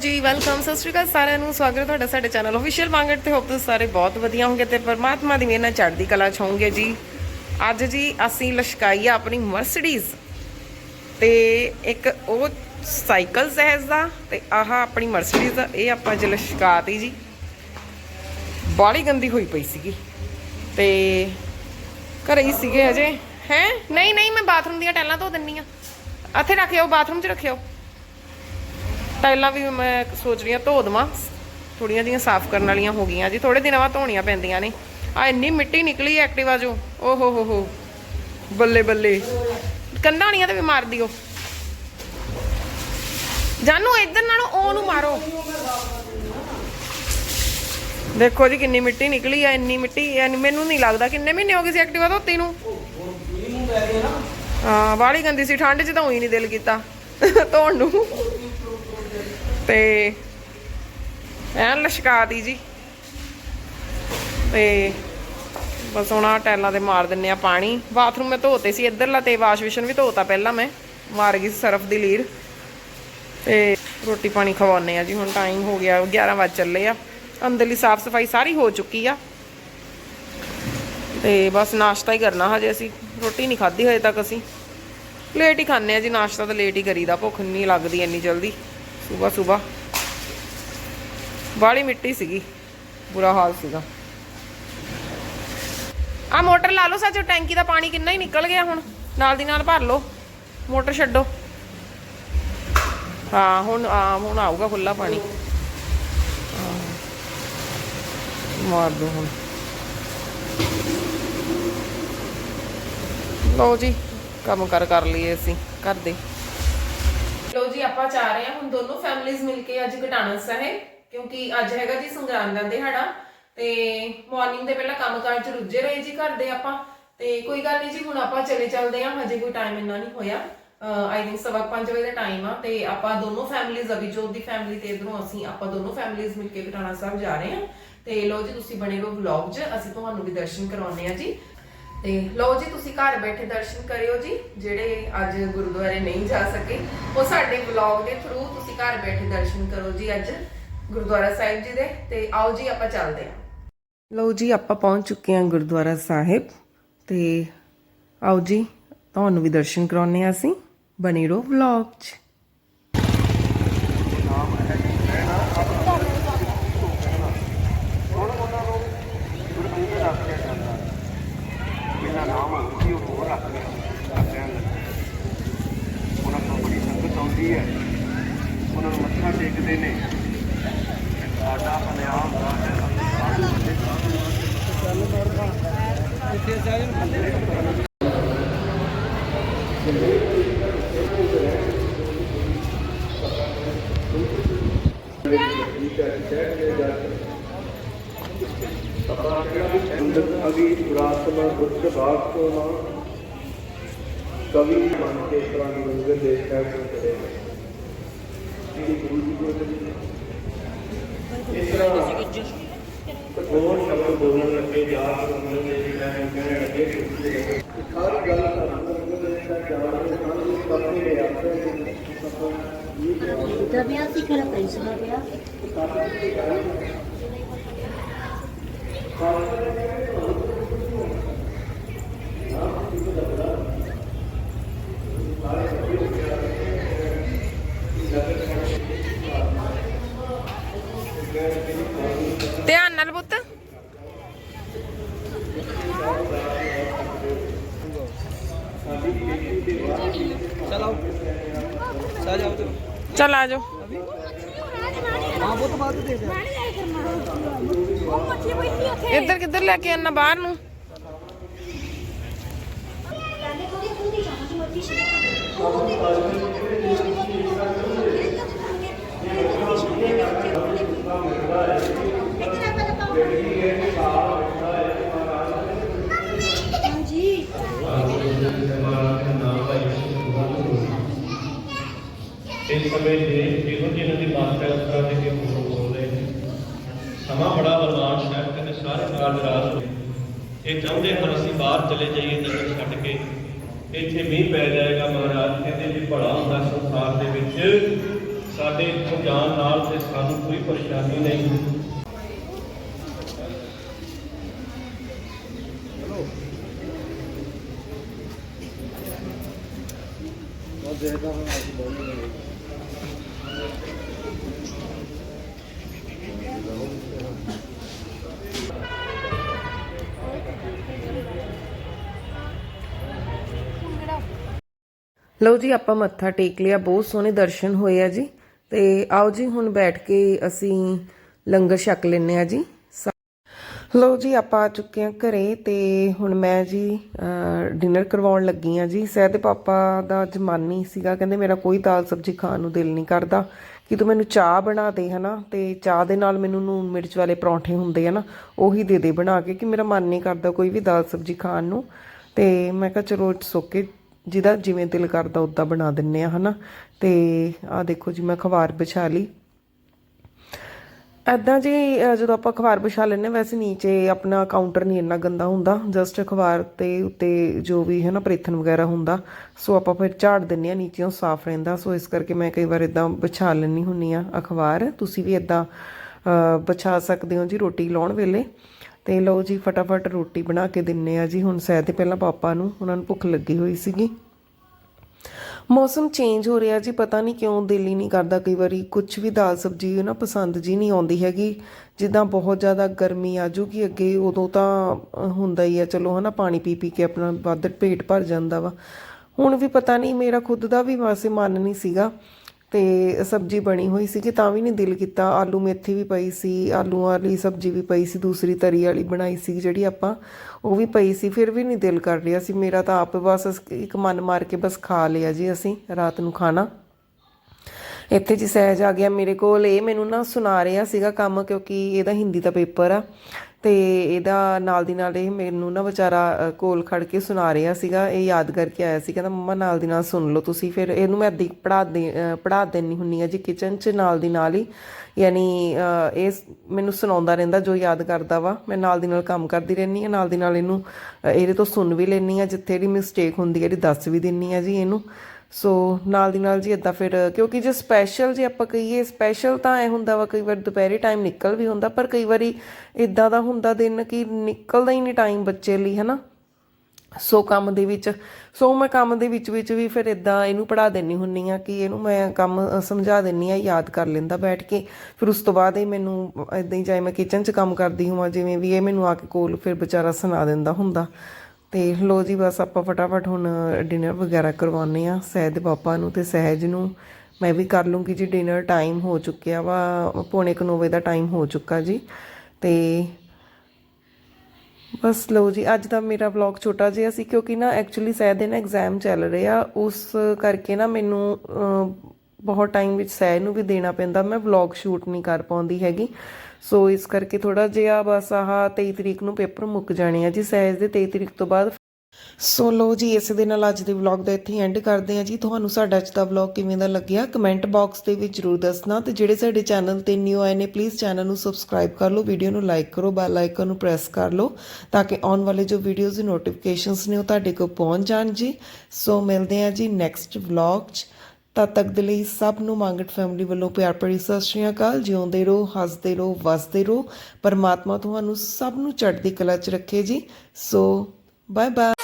ਜੀ ਵੈਲਕਮ ਸਤਿ ਸ਼੍ਰੀ ਅਕਾਲ ਸਾਰਿਆਂ ਨੂੰ। ਸਵਾਗਤ ਹੈ ਤੁਹਾਡਾ ਸਾਡੇ ਚੈਨਲ ਅਫੀਸ਼ੀਅਲ ਮੰਗਟ ਤੇ। ਹੋਪ ਤੁਸੀਂ ਸਾਰੇ ਬਹੁਤ ਵਧੀਆ ਹੋਵੋਗੇ ਤੇ ਪਰਮਾਤਮਾ ਦੀ ਮਿਹਰ ਨਾਲ ਚੜ੍ਹਦੀ ਕਲਾ ਚ ਹੋਵੋਗੇ ਜੀ। ਅੱਜ ਜੀ ਅਸੀਂ ਲਸ਼ਕਾਈ ਆ ਆਪਣੀ ਮਰਸੀਡੀਜ਼ ਤੇ ਇੱਕ ਉਹ ਸਾਈਕਲ ਸਹਿਜ ਦਾ ਤੇ ਆਹ ਆਪਣੀ ਮਰਸੀਡੀਜ਼ ਦਾ। ਇਹ ਆਪਾਂ ਅੱਜ ਲਸ਼ਕਾਤੀ ਜੀ। ਬਾਲੀ ਗੰਦੀ ਹੋਈ ਪਈ ਸੀਗੀ ਤੇ ਘਰੇ ਹੀ ਸੀਗੇ ਅਜੇ ਹੈ? ਨਹੀਂ ਨਹੀਂ, ਮੈਂ ਬਾਥਰੂਮ ਦੀਆਂ ਟੈਲਾਂ ਧੋ ਦਿੰਨੀ ਆ। ਇੱਥੇ ਰੱਖਿਓ, ਬਾਥਰੂਮ 'ਚ ਰੱਖਿਓ। ਟਾਈਲਾਂ ਵੀ ਮੈਂ ਸੋਚ ਰਹੀ ਹਾਂ ਧੋ ਦੇਵਾਂ। ਥੋੜੀਆਂ ਜੀਆਂ ਸਾਫ਼ ਕਰਨ ਵਾਲੀਆਂ ਹੋ ਗਈਆਂ ਜੀ। ਥੋੜੇ ਦਿਨਾਂ ਬਾਅਦ ਧੋਣੀਆਂ ਪੈਂਦੀਆਂ ਨੇ। ਆ ਇੰਨੀ ਮਿੱਟੀ ਨਿਕਲੀ ਐਕਟਿਵਾ ਚੋਂ। ਓ ਹੋ ਹੋ। ਹੋ ਬੱਲੇ ਬੱਲੇ। ਕੰਧਾਂ ਤੇ ਵੀ ਮਾਰ ਦਿਓ। ਜਾਨੂ, ਇੱਧਰ ਨਾਲੋਂ ਉਹ ਨੂੰ ਮਾਰੋ। ਦੇਖੋ ਜੀ ਕਿੰਨੀ ਮਿੱਟੀ ਨਿਕਲੀ ਆ, ਇੰਨੀ ਮਿੱਟੀ ਮੈਨੂੰ ਨਹੀਂ ਲੱਗਦਾ ਕਿੰਨੇ ਮਹੀਨੇ ਹੋ ਗਏ ਸੀ ਐਕਟਿਵਾ ਧੋਤੀ ਨੂੰ। ਹਾਂ ਬਾਹਲੀ ਗੰਦੀ ਸੀ। ਠੰਡ 'ਚ ਤਾਂ ਉਹੀ ਨਹੀਂ ਦਿਲ ਕੀਤਾ। ਧੋਣ ਨੂੰ। ਤੇ ਐਨ ਲਸ਼ਕਾਤੀ ਜੀ। ਤੇ ਬਸ ਹੁਣ ਆਹ ਟੈਲਾਂ ਤੇ ਮਾਰ ਦਿੰਨੇ ਆ ਪਾਣੀ। ਬਾਥਰੂਮ ਮੈਂ ਧੋਤੇ ਸੀ ਇੱਧਰਲਾ ਤੇ ਵਾਸ਼ ਵਿਸ਼ਨ ਵੀ ਧੋਤਾ ਪਹਿਲਾਂ ਮੈਂ। ਮਾਰ ਗਈ ਸੀ ਸਰਫ ਦੀ ਲੀਰ। ਤੇ ਰੋਟੀ ਪਾਣੀ ਖਵਾਉਣੇ ਆ ਜੀ, ਹੁਣ ਟਾਈਮ ਹੋ ਗਿਆ 11 ਵਜੇ ਚੱਲੇ ਆ। ਅੰਦਰਲੀ ਸਾਫ਼ ਸਫ਼ਾਈ ਸਾਰੀ ਹੋ ਚੁੱਕੀ ਆ। ਤੇ ਬਸ ਨਾਸ਼ਤਾ ਹੀ ਕਰਨਾ ਹਜੇ ਅਸੀਂ। ਰੋਟੀ ਨਹੀਂ ਖਾਧੀ ਹਜੇ ਤੱਕ ਅਸੀਂ। ਲੇਟ ਹੀ ਖਾਂਦੇ ਆ ਜੀ, ਨਾਸ਼ਤਾ ਤਾਂ ਲੇਟ ਹੀ ਕਰੀਦਾ, ਭੁੱਖ ਨਹੀਂ ਲੱਗਦੀ ਇੰਨੀ ਜਲਦੀ। ਸਵੇਰ ਸਵੇਰ ਬਾਲੀ ਮਿੱਟੀ ਸੀਗੀ ਬੁਰਾ ਹਾਲ ਸੀਗਾ ਆ ਮੋਟਰ ਲਾ ਲਓ ਸੱਚ ਟੈਂਕੀ ਦਾ ਪਾਣੀ ਕਿੰਨਾ ਹੀ ਨਿਕਲ ਗਿਆ ਹੁਣ ਨਾਲ ਦੀ ਨਾਲ ਭਰ ਲਓ ਮੋਟਰ ਛੱਡੋ ਹਾਂ ਹੁਣ ਆ ਹੁਣ ਆਊਗਾ ਖੁੱਲਾ ਪਾਣੀ ਹਾਂ। ਮਾਰ ਦੋ ਹੁਣ ਲਓ ਜੀ ਕੰਮ ਕਰ ਕਰ ਲਈਏ ਅਸੀਂ ਘਰ ਦੇ ਲੋ ਜੀ, ਆਪਾਂ ਚਾਹ ਰਹੇ ਹਾਂ। ਹੁਣ ਦੋਨੋਂ ਫੈਮਿਲੀਆਂ ਮਿਲ ਕੇ ਅੱਜ ਘਟਾਣਾ ਸਾਹਿਬ, ਕਿਉਂਕਿ ਅੱਜ ਹੈਗਾ ਜੀ ਸੰਗਰਾਂਦ ਦਾ ਦਿਹਾੜਾ। ਤੇ ਮਾਰਨਿੰਗ ਦੇ ਪਹਿਲਾਂ ਕੰਮਕਾਰ ਚ ਰੁੱਝੇ ਰਹੇ ਜੀ ਘਰ ਦੇ ਆਪਾਂ। ਤੇ ਕੋਈ ਗੱਲ ਨਹੀਂ ਜੀ, ਹੁਣ ਆਪਾਂ ਚਲੇ ਚੱਲਦੇ ਹਾਂ। ਹਜੇ ਕੋਈ ਟਾਈਮ ਇੰਨਾ ਨਹੀਂ ਹੋਇਆ। ਆਈ ਥਿੰਕ ਸਵਾ 5 ਵਜੇ ਦਾ ਟਾਈਮ ਆ। ਤੇ ਆਪਾਂ ਦੋਨੋਂ ਫੈਮਿਲੀਆਂ ਅਭਿਜੋਤ ਦੀ ਫੈਮਿਲੀ ਤੇ ਇਧਰੋਂ ਅਸੀਂ, ਆਪਾਂ ਦੋਨੋਂ ਫੈਮਿਲੀਆਂ ਮਿਲ ਕੇ ਘਟਾਣਾ ਸਾਹਿਬ ਜਾ ਰਹੇ ਹਾਂ। ਤੇ ਲੋ ਜੀ, ਤੁਸੀਂ ਬਣੇ ਰਹੋ ਵਲੌਗ 'ਚ। ਅਸੀਂ ਤੁਹਾਨੂੰ ਵੀ ਦਰਸ਼ਨ ਕਰਾਉਣੇ ਆ ਜੀ। ਤੇ ਲਓ ਜੀ, ਤੁਸੀਂ ਘਰ ਬੈਠੇ ਦਰਸ਼ਨ ਕਰਿਓ ਜੀ, ਜਿਹੜੇ ਅੱਜ ਗੁਰਦੁਆਰੇ ਨਹੀਂ ਜਾ ਸਕੇ, ਉਹ ਸਾਡੇ ਵਲੌਗ ਦੇ ਥਰੂ ਤੁਸੀਂ ਘਰ ਬੈਠੇ ਦਰਸ਼ਨ ਕਰੋ ਜੀ ਅੱਜ ਗੁਰਦੁਆਰਾ ਸਾਹਿਬ ਜੀ ਦੇ, ਤੇ ਆਓ ਜੀ ਆਪਾਂ ਚੱਲਦੇ ਹਾਂ। ਲਓ ਜੀ, ਆਪਾਂ ਪਹੁੰਚ ਚੁੱਕੇ ਹਾਂ ਗੁਰਦੁਆਰਾ ਸਾਹਿਬ, ਤੇ ਆਓ ਜੀ, ਤੁਹਾਨੂੰ ਵੀ ਦਰਸ਼ਨ ਕਰਾਉਣੇ ਆ ਅਸੀਂ, ਬਣੇ ਰਹੋ ਵਲੌਗ 'ਚ ਮੇਰਾ ਨਾਮ ਅੰਕੀ ਉਹ ਹੋਰ ਰੱਖ ਲਿਆ ਰੱਖਿਆ ਉਹਨਾਂ ਤੋਂ ਬੜੀ ਸੰਗਤ ਆਉਂਦੀ ਹੈ ਉਹਨਾਂ ਨੂੰ ਮੱਥਾ ਟੇਕਦੇ ਨੇ ਸਾਡਾ ਪਨਿਆਮ ਦਾ ਹੈ। ਅਭੀ ਪੁਰਾਤਮਾ ਉੱਚ ਭਾਗ ਕੋ ਨਾ ਕਵੀ ਮਨ ਕੇ ਪ੍ਰਾਣ ਰੰਗ ਦੇਖਾ ਕੋ ਕਰੇ ਜਿਹੜੀ ਗੁਰੂ ਜੀ ਕੋਲ ਇਸ ਤਰ੍ਹਾਂ ਕਠੋਰ ਸ਼ਬਦ ਬੋਲਣ ਲੱਗੇ ਜਾ ਸੁਣਨ ਦੇ ਜਿਹੜਾ ਕਹਿਣ ਲੱਗੇ ਕਿ ਹਰ ਗੱਲ ਦਾ ਰੰਗ ਦੇਖਾ ਜਾਣ ਦੇ ਸਾਨੂੰ ਪਤਨੀ ਨੇ ਆਖਿਆ Udah biasa sih kalau pensiun ya. ਧਿਆਨ ਨਾਲ ਪੁੱਤ चलाओ सह जाओ तो ਚੱਲ ਆ ਜਾਓ हाँ वो तो बात दे दे ਇੱਧਰ ਕਿੱਧਰ ਲੈ ਕੇ ਆਣਾ ਬਾਹਰ ਨੂੰ जी ਸਮਾਂ ਬੜਾ ਬਲਵਾਨ ਹੈ ਕਹਿੰਦੇ ਸਾਰੇ ਕਾਰਜ ਰਾਸ ਹੋਏ ਇਹ ਚਾਹੁੰਦੇ ਹਨ ਅਸੀਂ ਬਾਹਰ ਚਲੇ ਜਾਈਏ, ਨਗਰ ਛੱਡ ਕੇ। ਇੱਥੇ ਮੀਂਹ ਪੈ ਜਾਏਗਾ ਮਹਾਰਾਜ ਕਹਿੰਦੇ ਜੇ ਭਲਾ ਹੁੰਦਾ ਸੰਸਾਰ ਦੇ ਵਿੱਚ। ਸਾਡੇ ਇੱਥੋਂ ਜਾਣ ਨਾਲ ਤੇ ਸਾਨੂੰ ਕੋਈ ਪਰੇਸ਼ਾਨੀ ਨਹੀਂ। ਲਓ ਜੀ, ਆਪਾਂ ਮੱਥਾ ਟੇਕ ਲਿਆ। ਬਹੁਤ ਸੋਹਣੇ ਦਰਸ਼ਨ ਹੋਏ ਆ ਜੀ। ਤੇ ਆਓ ਜੀ, ਹੁਣ ਬੈਠ ਕੇ ਅਸੀਂ ਲੰਗਰ ਛਕ ਲੈਨੇ ਆ ਜੀ। ਸਾ- ਲਓ ਜੀ, ਆਪਾਂ ਆ ਚੁੱਕੇ ਆ ਘਰੇ ਤੇ ਹੁਣ ਮੈਂ ਜੀ ਡਿਨਰ ਕਰਵਾਉਣ ਲੱਗੀ ਆ ਜੀ। ਸਹਿਦ ਦੇ ਪਾਪਾ ਦਾ ਜਮਾਨੀ ਸੀਗਾ। ਕਹਿੰਦੇ ਮੇਰਾ ਕੋਈ ਦਾਲ ਸਬਜ਼ੀ ਖਾਣ ਨੂੰ ਦਿਲ ਨਹੀਂ ਕਰਦਾ। ਕਿ ਤੂੰ ਮੈਨੂੰ ਚਾਹ ਬਣਾ ਦੇ, ਹਨਾ? ਤੇ ਚਾਹ ਦੇ ਨਾਲ ਮੈਨੂੰ ਨੂਨ ਮਿਰਚ ਵਾਲੇ ਪਰੌਂਠੇ ਹੁੰਦੇ ਆ ਨਾ, ਉਹੀ ਦੇ ਦੇ ਬਣਾ ਕੇ ਕਿ ਮੇਰਾ ਮਨ ਨਹੀਂ ਕਰਦਾ ਕੋਈ ਵੀ ਦਾਲ ਸਬਜ਼ੀ ਖਾਣ ਨੂੰ। ਤੇ ਮੈਂ ਕਿਹਾ ਚਲੋ ਇਟਸ ਓਕੇ ਜਿਹਦਾ ਜਿਵੇਂ ਦਿਲ ਕਰਦਾ ਉਦਾਂ ਬਣਾ ਦਿੰਨੇ ਆ ਹਨਾ? ਤੇ ਆ ਦੇਖੋ ਜੀ ਮੈਂ ਖਵਾਰ ਵਿਛਾ ਲਈ। ਐਦਾਂ ਜੀ ਜਦੋਂ ਆਪਾਂ ਅਖਬਾਰ ਵਿਛਾ ਲੈਂਦੇ ਹਾਂ, ਵੈਸੇ ਨੀਚੇ ਆਪਣਾ ਕਾਊਂਟਰ ਨਹੀਂ ਇੰਨਾ ਗੰਦਾ ਹੁੰਦਾ। ਜਸਟ ਅਖਬਾਰ ਤੇ ਉੱਤੇ ਜੋ ਵੀ ਹੈ ਨਾ ਪ੍ਰੇਥਨ ਵਗੈਰਾ ਹੁੰਦਾ ਸੋ ਆਪਾਂ ਫਿਰ ਝਾੜ ਦਿੰਨੇ ਆ ਨੀਚੇੋਂ ਸਾਫ਼ ਰਹਿੰਦਾ। ਸੋ ਇਸ ਕਰਕੇ ਮੈਂ ਕਈ ਵਾਰ ਇਦਾਂ ਵਿਛਾ ਲੈਣੀ ਹੁੰਨੀ ਆ ਅਖਬਾਰ। ਤੁਸੀਂ ਵੀ ਇਦਾਂ ਵਿਛਾ ਸਕਦੇ ਹੋ ਜੀ ਰੋਟੀ ਲਾਉਣ ਵੇਲੇ। ਤੇ ਲਓ ਜੀ, ਫਟਾਫਟ ਰੋਟੀ ਬਣਾ ਕੇ ਦਿੰਨੇ ਆ ਜੀ। ਹੁਣ ਸਹਿ ਤੇ ਪਹਿਲਾਂ ਪਾਪਾ ਨੂੰ, ਉਹਨਾਂ ਨੂੰ ਭੁੱਖ ਲੱਗੀ ਹੋਈ ਸੀਗੀ। ਮੌਸਮ ਚੇਂਜ ਹੋ ਰਿਹਾ ਜੀ, ਪਤਾ ਨਹੀਂ ਕਿਉਂ ਦਿਲ ਹੀ ਨਹੀਂ ਕਰਦਾ ਕਈ ਵਾਰੀ। ਕੁਝ ਵੀ ਦਾਲ ਸਬਜ਼ੀ ਨਾ ਪਸੰਦ ਜੀ ਨਹੀਂ ਆਉਂਦੀ ਹੈਗੀ। ਜਿੱਦਾਂ ਬਹੁਤ ਜ਼ਿਆਦਾ ਗਰਮੀ ਆ ਜੂਗੀ ਅੱਗੇ, ਉਦੋਂ ਤਾਂ ਹੁੰਦਾ ਹੀ ਆ, ਚਲੋ ਹਨਾ, ਪਾਣੀ ਪੀ ਪੀ ਕੇ ਆਪਣਾ ਵੱਧ ਪੇਟ ਭਰ ਜਾਂਦਾ ਵਾ। ਹੁਣ ਵੀ ਪਤਾ ਨਹੀਂ, ਮੇਰਾ ਖੁਦ ਦਾ ਵੀ ਵਾਸੇ ਮਨ ਨਹੀਂ ਸੀਗਾ। ਤੇ ਸਬਜ਼ੀ ਬਣੀ ਹੋਈ ਸੀ ਕਿ ਤਾਂ ਵੀ ਨਹੀਂ ਦਿਲ ਕੀਤਾ। ਆਲੂ ਮੇਥੀ ਵੀ ਪਈ ਸੀ ਆਲੂ ਵਾਲੀ ਸਬਜ਼ੀ ਵੀ ਪਈ ਸੀ, ਦੂਸਰੀ ਤਰੀ ਵਾਲੀ ਬਣਾਈ ਸੀ ਜਿਹੜੀ ਆਪਾਂ, ਉਹ ਵੀ ਪਈ ਸੀ, ਫਿਰ ਵੀ ਨਹੀਂ ਦਿਲ ਕਰ ਰਿਹਾ ਸੀ। ਮੇਰਾ ਤਾਂ ਆਪ ਬਸ ਇੱਕ ਮਨ ਮਾਰ ਕੇ ਬਸ ਖਾ ਲਿਆ ਜੀ ਅਸੀਂ, ਰਾਤ ਨੂੰ ਖਾਣਾ। ਇੱਥੇ ਜੀ ਸਹਿਜ ਆ ਗਿਆ ਮੇਰੇ ਕੋਲ। ਇਹ ਮੈਨੂੰ ਨਾ ਸੁਣਾ ਰਿਹਾ ਸੀਗਾ ਕੰਮ ਕਿਉਂਕਿ ਇਹਦਾ ਹਿੰਦੀ ਦਾ ਪੇਪਰ ਆ। ਤੇ ਇਹਦਾ ਨਾਲ ਦੀ ਨਾਲ ਇਹ ਮੈਨੂੰ ਨਾ ਵਿਚਾਰਾ ਕੋਲ ਖੜ ਕੇ ਸੁਣਾ ਰਿਹਾ ਸੀਗਾ। ਇਹ ਯਾਦ ਕਰਕੇ ਆਇਆ ਸੀ ਕਹਿੰਦਾ ਮੰਮਾ ਨਾਲ ਦੀ ਨਾਲ ਸੁਣ ਲਓ ਤੁਸੀਂ। ਫਿਰ ਇਹਨੂੰ ਮੈਂ ਅੱਧੀ ਪੜਾ ਦੇ ਅ, ਪੜ੍ਹਾ ਦੇਣੀ ਹੁੰਨੀ ਆ ਜੀ ਕਿਚਨ 'ਚ ਨਾਲ ਦੀ ਨਾਲ ਹੀ। ਯਾਨੀ ਇਹ ਮੈਨੂੰ ਸੁਣਾਉਂਦਾ ਰਹਿੰਦਾ ਜੋ ਯਾਦ ਕਰਦਾ ਵਾ। ਮੈਂ ਨਾਲ ਦੀ ਨਾਲ ਕੰਮ ਕਰਦੀ ਰਹਿੰਦੀ ਆ ਨਾਲ ਦੀ ਨਾਲ ਇਹਨੂੰ ਇਹਦੇ ਤੋਂ ਸੁਣ ਵੀ ਲੈਂਦੀ ਆ ਜਿੱਥੇ ਇਹਦੀ ਮਿਸਟੇਕ ਹੁੰਦੀ ਹੈ ਇਹਦੀ ਦੱਸ ਵੀ ਦਿੰਨੀ ਆ ਜੀ ਇਹਨੂੰ। ਸੋ ਨਾਲ ਦੀ ਨਾਲ ਜੀ ਇਦਾਂ ਫਿਰ, ਕਿਉਂਕਿ ਜੇ ਸਪੈਸ਼ਲ ਜੇ ਆਪਾਂ ਕਹੀਏ ਸਪੈਸ਼ਲ ਤਾਂ ਐ ਹੁੰਦਾ ਵਾ ਕਈ ਵਾਰ ਦੁਪਹਿਰੇ ਟਾਈਮ ਨਿਕਲ ਵੀ ਹੁੰਦਾ, ਪਰ ਕਈ ਵਾਰੀ ਇਦਾਂ ਦਾ ਹੁੰਦਾ ਦਿਨ ਕਿ ਨਿਕਲਦਾ ਹੀ ਨਹੀਂ ਟਾਈਮ ਬੱਚੇ ਲਈ, ਹਨਾ? ਸੋ ਕੰਮ ਦੇ ਵਿੱਚ ਸੋ ਮੈਂ ਕੰਮ ਦੇ ਵਿੱਚ ਵਿੱਚ ਵੀ ਫਿਰ ਇਦਾਂ ਇਹਨੂੰ ਪੜਾ ਦੇਣੀ ਹੁੰਨੀ ਆ ਕਿ ਇਹਨੂੰ ਮੈਂ ਕੰਮ ਸਮਝਾ ਦਿੰਨੀ ਆ ਯਾਦ ਕਰ ਲੈਂਦਾ ਬੈਠ ਕੇ। ਫਿਰ ਉਸ ਤੋਂ ਬਾਅਦ ਇਹ ਮੈਨੂੰ ਇਦਾਂ ਹੀ ਚਾਹੇ ਮੈਂ ਕਿਚਨ 'ਚ ਕੰਮ ਕਰਦੀ ਹਾਂ ਜਿਵੇਂ ਵੀ ਇਹ ਮੈਨੂੰ ਆ ਕੇ ਕੋਲ ਫਿਰ ਵਿਚਾਰਾ ਸੁਣਾ ਦਿੰਦਾ ਹੁੰਦਾ। ਤੇ ਲੋ ਜੀ, ਬਸ ਆਪਾਂ ਫਟਾਫਟ ਹੁਣ ਡਿਨਰ ਵਗੈਰਾ ਕਰਵਾਉਨੇ ਆ ਸਹਿਜ ਦੇ ਪਾਪਾ ਨੂੰ ਤੇ ਸਹਿਜ ਨੂੰ। ਮੈਂ ਵੀ ਕਰ ਲੂੰਗੀ ਜੀ ਡਿਨਰ ਟਾਈਮ ਹੋ ਚੁੱਕਿਆ ਵਾ, ਪੌਣੇ ਕੁ ਨੌ ਵਜੇ ਦਾ ਟਾਈਮ ਹੋ ਚੁੱਕਾ ਜੀ। ਤੇ ਬਸ ਲਓ ਜੀ, ਅੱਜ ਦਾ ਮੇਰਾ ਵਲੌਗ ਛੋਟਾ ਜਿਹਾ ਸੀ, ਕਿਉਂਕਿ ਨਾ ਐਕਚੁਅਲੀ ਸਹਿਜ ਦੇ ਨਾ ਐਗਜ਼ਾਮ ਚੱਲ ਰਹੇ ਆ, ਉਸ ਕਰਕੇ ਨਾ ਮੈਨੂੰ ਬਹੁਤ ਟਾਈਮ ਵਿੱਚ ਸਹਿ ਨੂੰ ਵੀ ਦੇਣਾ ਪੈਂਦਾ, ਮੈਂ ਵਲੌਗ ਸ਼ੂਟ ਨਹੀਂ ਕਰ ਪਾਉਂਦੀ ਹੈਗੀ। ਸੋ ਇਸ ਕਰਕੇ ਥੋੜਾ ਜਿਹਾ ਬਸ ਆਹ 23 ਤਰੀਕ ਨੂੰ ਪੇਪਰ ਮੁੱਕ ਜਾਣੇ ਆ ਜੀ, ਸਹਿਜ ਦੇ 23 ਤਰੀਕ ਤੋਂ ਬਾਅਦ। ਸੋ ਲੋ ਜੀ, ਇਸੇ ਦੇ ਨਾਲ ਅੱਜ ਦੇ ਵਲੌਗ ਦਾ ਇੱਥੇ ਐਂਡ ਕਰਦੇ ਹਾਂ ਜੀ। ਤੁਹਾਨੂੰ ਸਾਡਾ ਅੱਜ ਦਾ ਵਲੌਗ ਕਿਵੇਂ ਦਾ ਲੱਗਿਆ ਕਮੈਂਟ ਬਾਕਸ ਦੇ ਵਿੱਚ ਜਰੂਰ ਦੱਸਣਾ ਤੇ ਜਿਹੜੇ ਸਾਡੇ ਚੈਨਲ ਤੇ ਨਿਊ ਆਏ ਨੇ ਪਲੀਜ਼ ਚੈਨਲ ਨੂੰ ਸਬਸਕ੍ਰਾਈਬ ਕਰ ਲਓ ਵੀਡੀਓ ਨੂੰ ਲਾਈਕ ਕਰੋ ਬੈਲ ਆਈਕਨ ਨੂੰ ਪ੍ਰੈਸ ਕਰ ਲਓ, ਤਾਂ ਕਿ ਆਉਣ ਵਾਲੇ ਜੋ ਵੀਡੀਓਜ਼ ਦੀ ਨੋਟੀਫਿਕੇਸ਼ਨਸ ਨੇ ਉਹ ਤੁਹਾਡੇ ਕੋਲ ਪਹੁੰਚ ਜਾਣ ਜੀ। ਸੋ ਮਿਲਦੇ ਹਾਂ ਜੀ ਨੈਕਸਟ ਵਲੌਗ 'ਚ। ਤਦ ਤੱਕ ਦੇ ਲਈ ਸਭ ਨੂੰ ਮੰਗਟ ਫੈਮਿਲੀ ਵੱਲੋਂ ਪਿਆਰ ਭਰੀ ਸਤਿ ਸ਼੍ਰੀ ਅਕਾਲ। ਜਿਉਂਦੇ ਰਹੋ, ਹੱਸਦੇ ਰਹੋ, ਵਸਦੇ ਰਹੋ। ਪਰਮਾਤਮਾ ਤੁਹਾਨੂੰ ਸਭ ਨੂੰ ਚੜ੍ਹਦੀ ਕਲਾ 'ਚ ਰੱਖੇ ਜੀ। So bye bye